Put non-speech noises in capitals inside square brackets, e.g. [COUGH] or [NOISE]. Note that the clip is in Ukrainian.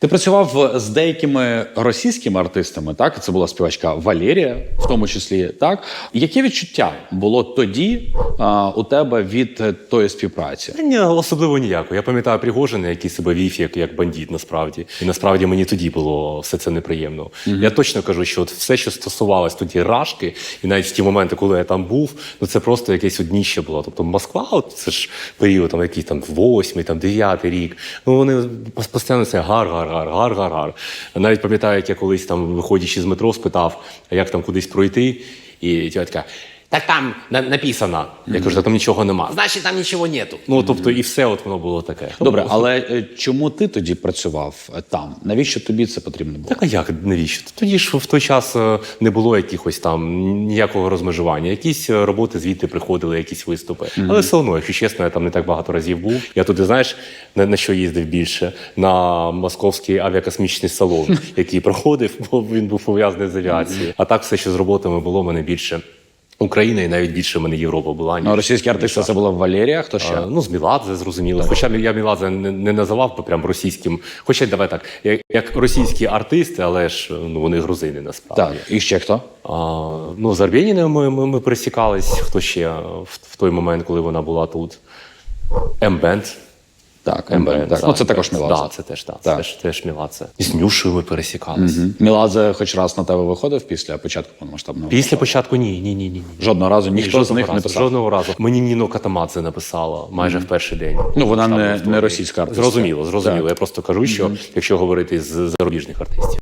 Ти працював з деякими російськими артистами, так? Це була співачка Валерія, в тому числі, так? Яке відчуття було тоді а, у тебе від тої співпраці? Ні, особливо ніякого. Я пам'ятаю Пригожина, який себе вів як, як бандит, насправді. І насправді мені тоді було все це неприємно. Я точно кажу, що от все, що стосувалось тоді рашки, і навіть в ті моменти, коли я там був, ну це просто якесь одніще було. Тобто Москва, от це ж період, там який там восьмий, там дев'ятий рік. Ну вони постійно це гар, гар, гар, гар, гар, гар. Навіть пам'ятаю, як я колись там, виходячи з метро, спитав, як там кудись пройти, і тітка. Так там на- написано. Я кажу, «Та там нічого нема. Значить, там нічого нету. Ну тобто, і все от воно було таке. Добре, але е, чому ти тоді працював е, там? Навіщо тобі це потрібно було? Так а як навіщо? Тоді ж в той час е, не було якихось там ніякого розмежування. Якісь е, роботи звідти приходили, якісь виступи. Але все одно, якщо чесно, я там не так багато разів був. Я туди, знаєш, на, на що їздив більше? На московський авіакосмічний салон, [LAUGHS] який проходив, бо він був пов'язаний з авіацією. А так все, що з роботами було, мене більше. Україна і навіть більше в мене Європа була. Ну, російські артисти це була Валерія, хто ще? А, Ну, з Міладзе, зрозуміло. Хоча я Міладзе не, не називав би прям російським. Хоча давай так, як, як російські артисти, але ж ну вони грузини насправді. Так, і ще хто? А, ну, з Арбєніною ми, ми, ми пересікались. Хто ще в, в той момент, коли вона була тут? М-бенд. Так, МБ. Так. Ну, це також Так, Міладзе. да, це теж, так. Так. це теж, теж Міладзе. І з ви пересікалися. Угу. Міладзе хоч раз на тебе виходив після початку повномасштабного? Після початку ні, ні, ні, ні. Жодного разу ніхто з них них не писав. Жодного разу. Мені Ніно Катамадзе написала майже в перший день. Ну, вона не- не російська артистка. Зрозуміло, зрозуміло. Так. Я просто кажу, що якщо говорити з зарубіжних артистів.